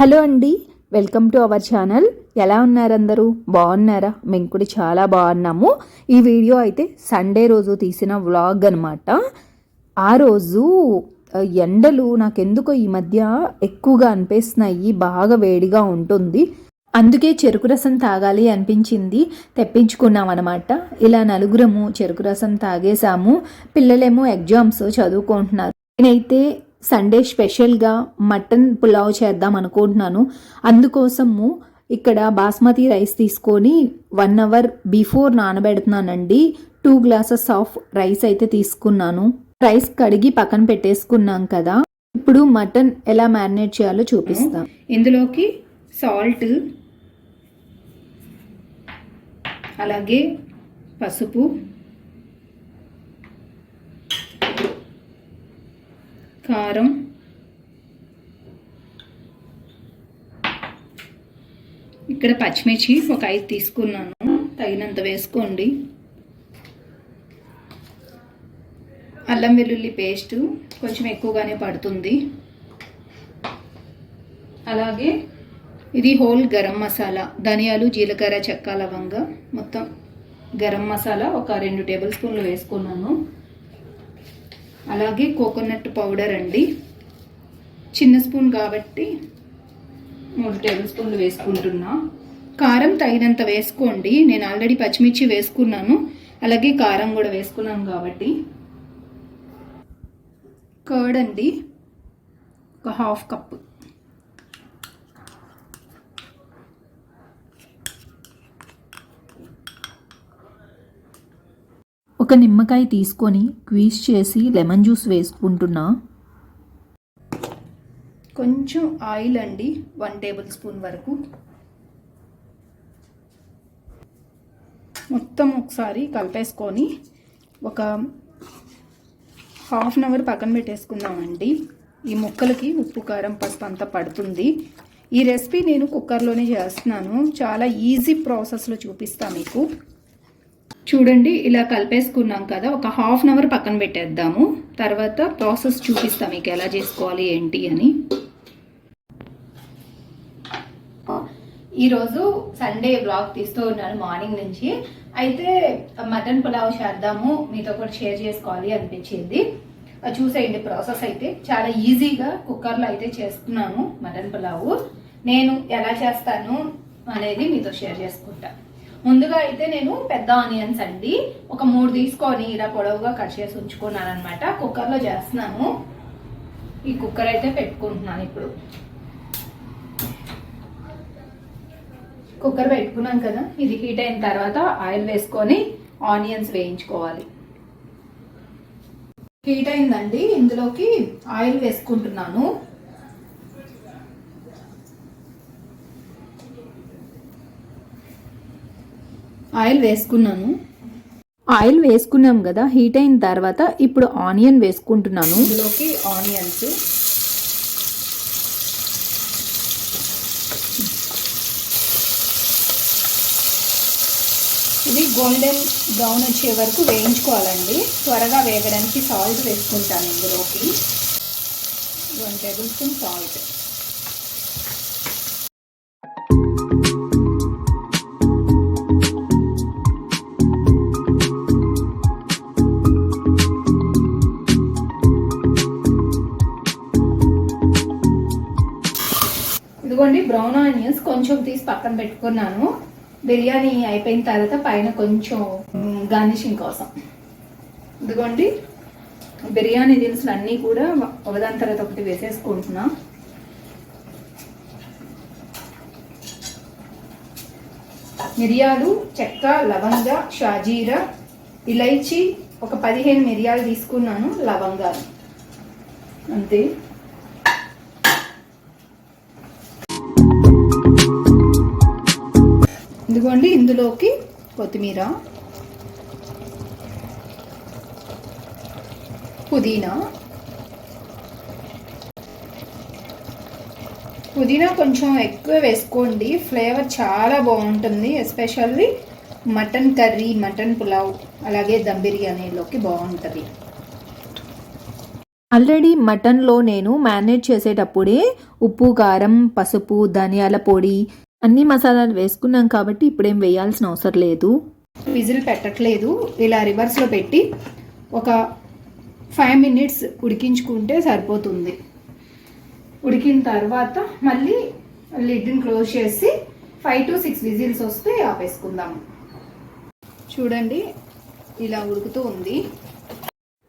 Hello అండి welcome to our channel. ఎలా ఉన్నారు అందరూ బాగున్నారా? మేము కూడా చాలా బాగున్నాము. ఈ వీడియో అయితే సండే రోజు తీసిన వ్లాగ్ అనమాట ఆ రోజు ఎండలు నాకెందుకో ఈ మధ్య ఎక్కువగా అనిపిస్తున్నాయి బాగా వేడిగా ఉంటుంది. అందుకే చెరుకు రసం తాగాలి అనిపించింది తెప్పించుకున్నాం అనమాట ఇలా నలుగురము చెరుకు రసం తాగేసాము పిల్లలేమో ఎగ్జామ్స్ చదువుకుంటున్నారు. నేనైతే సండే స్పెషల్గా మటన్ పులావ్ చేద్దాం అనుకుంటున్నాను. అందుకోసము ఇక్కడ బాస్మతి రైస్ తీసుకొని వన్ అవర్ బిఫోర్ నానబెడుతున్నానండి. టూ గ్లాసెస్ ఆఫ్ రైస్ అయితే తీసుకున్నాను. రైస్ కడిగి పక్కన పెట్టేసుకున్నాం కదా. ఇప్పుడు మటన్ ఎలా మ్యారినేట్ చేయాలో చూపిస్తాం. ఇందులోకి సాల్ట్ అలాగే పసుపు కారం ఇక్కడ పచ్చిమిర్చి ఒక ఐదు తీసుకున్నాను. తగినంత వేసుకోండి. అల్లం వెల్లుల్లి పేస్ట్ కొంచెం ఎక్కువగానే పడుతుంది. అలాగే ఇది హోల్ గరం మసాలా ధనియాలు జీలకర్ర చెక్క లవంగ మొత్తం గరం మసాలా ఒక రెండు టేబుల్ స్పూన్లు వేసుకున్నాను. అలాగే కోకోనట్ పౌడర్ అండి. చిన్న స్పూన్ కాబట్టి మూడు టేబుల్ స్పూన్లు వేసుకుంటున్నా. కారం తగినంత వేసుకోండి. నేను ఆల్రెడీ పచ్చిమిర్చి వేసుకున్నాను. అలాగే కారం కూడా వేసుకున్నాను కాబట్టి. కర్డ్ అండి. ఒక హాఫ్ కప్ ఒక నిమ్మకాయ తీసుకొని క్వీజ్ చేసి లెమన్ జ్యూస్ వేసుకుంటున్నా. కొంచెం ఆయిల్ అండి వన్ టేబుల్ స్పూన్ వరకు. మొత్తం ఒకసారి కలిపేసుకొని ఒక హాఫ్ అన్ అవర్ పక్కన పెట్టేసుకుందామండి. ఈ ముక్కలకి ఉప్పు కారం పసుపు అంతా పడుతుంది. ఈ రెసిపీ నేను కుక్కర్లోనే చేస్తున్నాను. చాలా ఈజీ ప్రాసెస్లో చూపిస్తాను మీకు. చూడండి ఇలా కలిపేసుకున్నాం కదా ఒక హాఫ్ అన్ అవర్ పక్కన పెట్టేద్దాము. తర్వాత ప్రాసెస్ చూపిస్తాం మీకు ఎలా చేసుకోవాలి ఏంటి అని. ఈరోజు సండే బ్లాగ్ తీస్తూ ఉన్నాను మార్నింగ్ నుంచి. అయితే మటన్ పులావ్ చేద్దాము మీతో కూడా షేర్ చేసుకోవాలి అనిపించింది. చూసేయండి ప్రాసెస్ అయితే. చాలా ఈజీగా కుక్కర్లో అయితే చేస్తున్నాను మటన్ పులావ్. నేను ఎలా చేస్తాను అనేది మీతో షేర్ చేసుకుంటాను ముందుగా అయితే నేను పెద్ద ఆనియన్స్ అండి. ఒక మూడు తీసుకొని ఇలా పొడవుగా కట్ చేసి ఉంచుకున్నాను అనమాట కుక్కర్లో చేస్తున్నాను. ఈ కుక్కర్ అయితే పెట్టుకుంటున్నాను ఇప్పుడు. కుక్కర్ పెట్టుకున్నాం కదా ఇది హీట్ అయిన తర్వాత ఆయిల్ వేసుకొని ఆనియన్స్ వేయించుకోవాలి. హీట్ అయిందండి ఇందులోకి ఆయిల్ వేసుకుంటున్నాను. ఆయిల్ వేసుకున్నాను. ఆయిల్ వేసుకున్నాం కదా హీట్ అయిన తర్వాత ఇప్పుడు ఆనియన్ వేసుకుంటున్నాను. ఇందులోకి ఆనియన్స్. ఇది గోల్డెన్ బ్రౌన్ వచ్చే వరకు వేయించుకోవాలండి. త్వరగా వేగడానికి సాల్ట్ వేసుకుంటాను ఇందులోకి. One tablespoon salt onions కొంచెం తీసి పక్కన పెట్టుకున్నాను. బిర్యానీ అయిపోయిన తర్వాత పైన కొంచెం గార్నిషింగ్ కోసం. ఇదిగోండి. బిర్యానీ దినుసులు అన్నీ కూడా ఒకదాని తర్వాత ఒకటి వేసేసుకుంటున్నా. మిరియాలు చెక్క లవంగ షాజీరా ఇలైచి ఒక పదిహేను మిరియాలు తీసుకున్నాను లవంగాలు. అంతే. ఇదిగోండి ఇందులోకి కొత్తిమీర పుదీనా. పుదీనా కొంచెం ఎక్కువ వేసుకోండి ఫ్లేవర్ చాలా బాగుంటుంది especially mutton curry mutton pulao అలాగే దమ్ బిర్యానీలోకి బాగుంటుంది. ఆల్రెడీ మటన్లో నేను మ్యారినేట్ చేసేటప్పుడే ఉప్పు కారం పసుపు ధనియాల పొడి అన్ని మసాలాలు వేసుకున్నాం కాబట్టి ఇప్పుడేం వేయాల్సిన అవసరం లేదు. విజిల్ పెట్టట్లేదు. ఇలా రివర్స్లో పెట్టి ఒక ఫైవ్ మినిట్స్ ఉడికించుకుంటే సరిపోతుంది. ఉడికిన తర్వాత మళ్ళీ లిడ్ని క్లోజ్ చేసి ఫైవ్ టు సిక్స్ విజిల్స్ వస్తే ఆపేసుకుందాము చూడండి ఇలా ఉడుకుతూ ఉంది.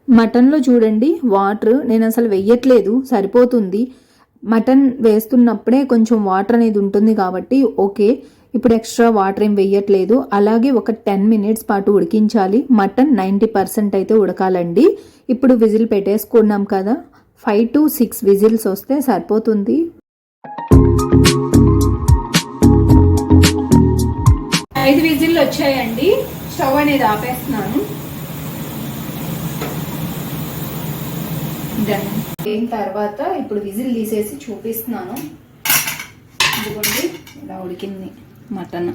మటన్లో చూడండి వాటర్ నేను అసలు వెయ్యట్లేదు సరిపోతుంది. మటన్ వేస్తున్నప్పుడే కొంచెం వాటర్ అనేది ఉంటుంది కాబట్టి ఓకే ఇప్పుడు ఎక్స్ట్రా వాటర్ ఏం వెయ్యట్లేదు అలాగే ఒక టెన్ మినిట్స్ పాటు ఉడికించాలి. మటన్ నైంటీ పర్సెంట్ అయితే ఉడకాలండి. ఇప్పుడు విజిల్ పెట్టేసుకున్నాం కదా. ఫైవ్ టు సిక్స్ విజిల్స్ వస్తే సరిపోతుంది. ఐదు విజిల్లు వచ్చాయండి. స్టవ్ అనేది ఆపేస్తున్నాను. డన్ అయిన తర్వాత ఇప్పుడు విజిల్ తీసేసి చూపిస్తున్నాను. ఇదిగోండి ఇలా ఉడికింది మటన్.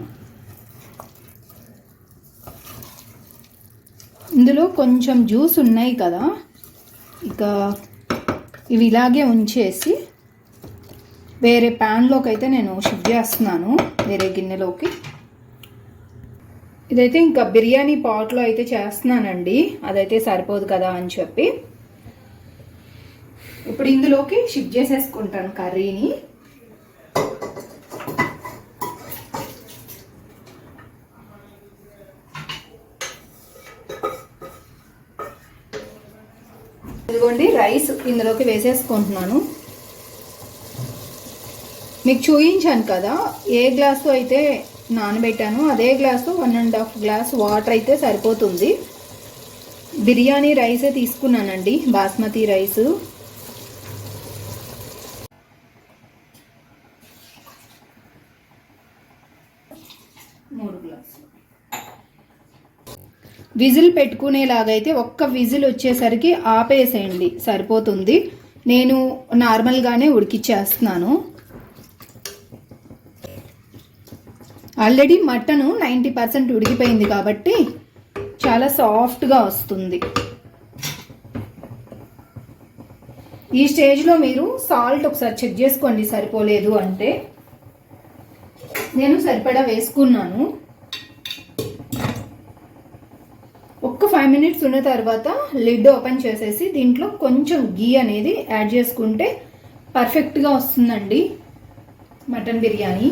ఇందులో కొంచెం జ్యూస్ ఉన్నాయి కదా ఇక ఇవి ఇలాగే ఉంచేసి వేరే ప్యాన్లోకి అయితే నేను షిఫ్ట్ చేస్తున్నాను వేరే గిన్నెలోకి. ఇదైతే ఇంకా బిర్యానీ పాట్లో అయితే చేస్తున్నానండి అదైతే సరిపోదు కదా అని చెప్పి. ఇప్పుడు ఇందులోకి షిఫ్ట్ చేసేసుకుంటాను కర్రీని. ఇదిగోండి రైస్ ఇందులోకి వేసేసుకుంటున్నాను. మీకు చూయించాను కదా ఏ గ్లాసు అయితే నానబెట్టాను అదే glass one and half glass water అయితే సరిపోతుంది. బిర్యానీ రైసే తీసుకున్నానండి బాస్మతి రైసు మూడు గ్లాసులు. విజిల్ పెట్టుకునేలాగైతే ఒక్క విజిల్ వచ్చేసరికి ఆపేసేయండి సరిపోతుంది. నేను నార్మల్గానే ఉడికిచ్చేస్తున్నాను. ఆల్రెడీ మటన్ నైంటీ పర్సెంట్ ఉడికిపోయింది కాబట్టి చాలా సాఫ్ట్గా వస్తుంది. ఈ స్టేజ్లో మీరు సాల్ట్ ఒకసారి చెక్ చేసుకోండి సరిపోలేదు అంటే. నేను సరిపడా వేసుకున్నాను. ఒక్క ఫైవ్ మినిట్స్ ఉన్న తర్వాత లిడ్ ఓపెన్ చేసేసి దీంట్లో కొంచెం గీ అనేది యాడ్ చేసుకుంటే పర్ఫెక్ట్గా వస్తుందండి మటన్ బిర్యానీ.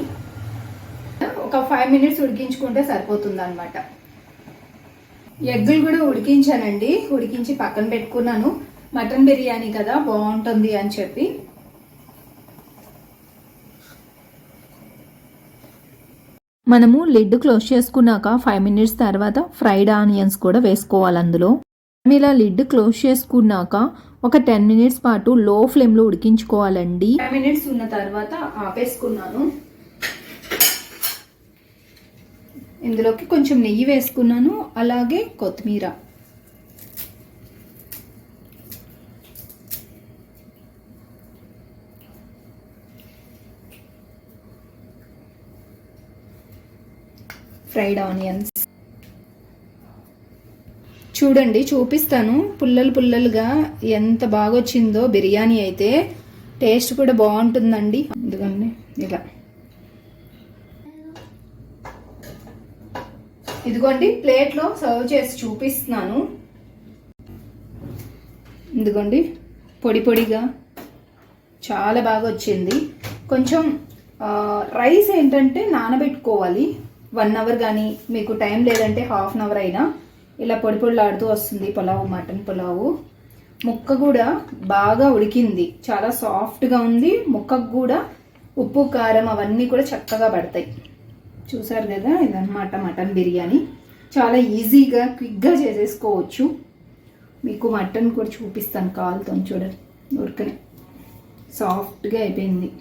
ఒక ఫైవ్ మినిట్స్ ఉడికించుకుంటే సరిపోతుంది అనమాట ఎగ్గులు కూడా ఉడికించానండి ఉడికించి పక్కన పెట్టుకున్నాను. మటన్ బిర్యానీ కదా బాగుంటుంది అని చెప్పి. మనము లిడ్ క్లోజ్ చేసుకున్నాక ఫైవ్ మినిట్స్ తర్వాత ఫ్రైడ్ ఆనియన్స్ కూడా వేసుకోవాలి అందులో. ఇలా లిడ్ క్లోజ్ చేసుకున్నాక ఒక టెన్ మినిట్స్ పాటు లో ఫ్లేమ్లో ఉడికించుకోవాలండి. ఫైవ్ మినిట్స్ ఉన్న తర్వాత ఆపేసుకున్నాను. ఇందులోకి కొంచెం నెయ్యి వేసుకున్నాను. అలాగే కొత్తిమీర. Fried onions. చూడండి చూపిస్తాను. పుల్లలు పుల్లలుగా ఎంత బాగా వచ్చిందో బిర్యానీ అయితే. టేస్ట్ కూడా బాగుంటుందండి. అందుకని ఇలా. ఇదిగోండి ప్లేట్లో సర్వ్ చేసి చూపిస్తున్నాను. ఇదిగోండి పొడి పొడిగా. చాలా బాగా వచ్చింది కొంచెం రైస్ ఏంటంటే నానబెట్టుకోవాలి. వన్ అవర్ కానీ మీకు టైం లేదంటే హాఫ్ అన్ అవర్ అయినా ఇలా పొడి పొడిలాడుతూ వస్తుంది పులావు మటన్ పులావు. ముక్క కూడా బాగా ఉడికింది. చాలా సాఫ్ట్గా ఉంది. ముక్కకు కూడా ఉప్పు కారం అవన్నీ కూడా చక్కగా పడతాయి. చూసారు కదా? ఇదన్నమాట మటన్ బిర్యానీ. చాలా ఈజీగా క్విక్గా చేసేసుకోవచ్చు. మీకు మటన్ కూడా చూపిస్తాను కాలుతో చూడండి. ఉరకనే సాఫ్ట్గా అయిపోయింది.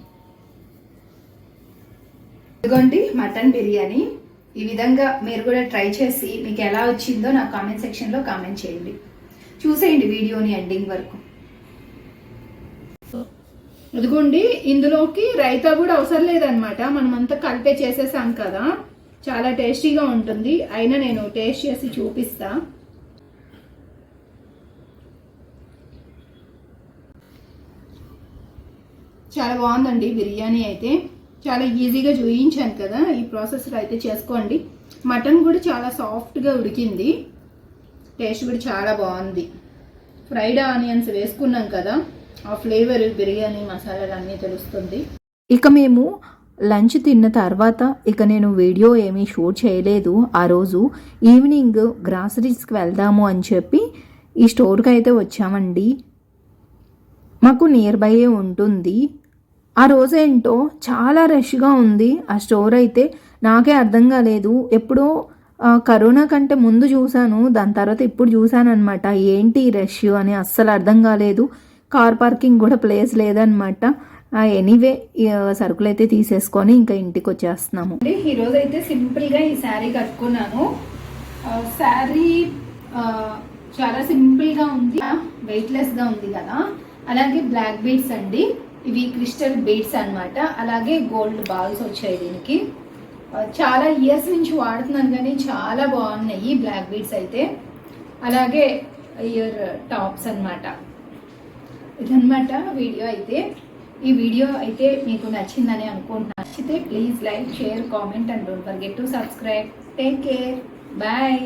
ఇదిగోండి మటన్ బిర్యానీ. ఈ విధంగా మీరు కూడా ట్రై చేసి మీకు ఎలా వచ్చిందో నా కామెంట్ సెక్షన్లో కామెంట్ చేయండి. చూసేయండి వీడియోని ఎండింగ్ వరకు. ఇదిగోండి ఇందులోకి రైతా కూడా అవసరం లేదనమాట మనం అంతా కలిపే చేసేసాం కదా. చాలా టేస్టీగా ఉంటుంది. అయినా నేను టేస్ట్ చేసి చూపిస్తా. చాలా బాగుందండి బిర్యానీ అయితే. చాలా ఈజీగా చూయించాను కదా. ఈ ప్రాసెస్లో అయితే చేసుకోండి. మటన్ కూడా చాలా సాఫ్ట్గా ఉడికింది. టేస్ట్ కూడా చాలా బాగుంది. ఫ్రైడ్ ఆనియన్స్ వేసుకున్నాం కదా. ఆ ఫ్లేవర్ బిర్యానీ మసాలాలు అన్నీ తెలుస్తుంది. ఇక మేము లంచ్ తిన్న తర్వాత ఇక నేను వీడియో ఏమీ షూట్ చేయలేదు. ఆ రోజు ఈవినింగ్ గ్రాసరీస్కి వెళ్దాము అని చెప్పి ఈ స్టోర్కి అయితే వచ్చామండి. మాకు నియర్ బైయే ఉంటుంది. ఆ రోజు ఏంటో చాలా రష్గా ఉంది ఆ స్టోర్ అయితే. నాకే అర్థం కాలేదు. ఎప్పుడో కరోనా కంటే ముందు చూశాను. దాని తర్వాత ఇప్పుడు చూశాను అనమాట ఏంటి రష్ అని అస్సలు అర్థం కాలేదు. కార్ పార్కింగ్ కూడా ప్లేస్ లేదనమాట ఎనీవే సరుకులు అయితే తీసేసుకొని ఇంకా ఇంటికి వచ్చేస్తున్నాము. ఈరోజు అయితే సింపుల్గా ఈ శారీ కట్టుకున్నాను. శారీ చాలా సింపుల్గా ఉంది. వెయిట్లెస్గా ఉంది కదా. అలాగే బ్లాక్ బీట్స్ అండి. ఇవి క్రిస్టల్ బీడ్స్ అనమాట అలాగే గోల్డ్ బాల్స్ వచ్చాయి దీనికి. చాలా ఇయర్స్ నుంచి వాడుతున్నాను కానీ చాలా బాగున్నాయి బ్లాక్ బీడ్స్ అయితే. అలాగే ఇయర్ టాప్స్ అన్నమాట. ఇదనమాట వీడియో అయితే. ఈ వీడియో అయితే మీకు నచ్చిందని అనుకుంటున్నాను. నచ్చితే please like share comment and don't forget to subscribe. Take care. Bye.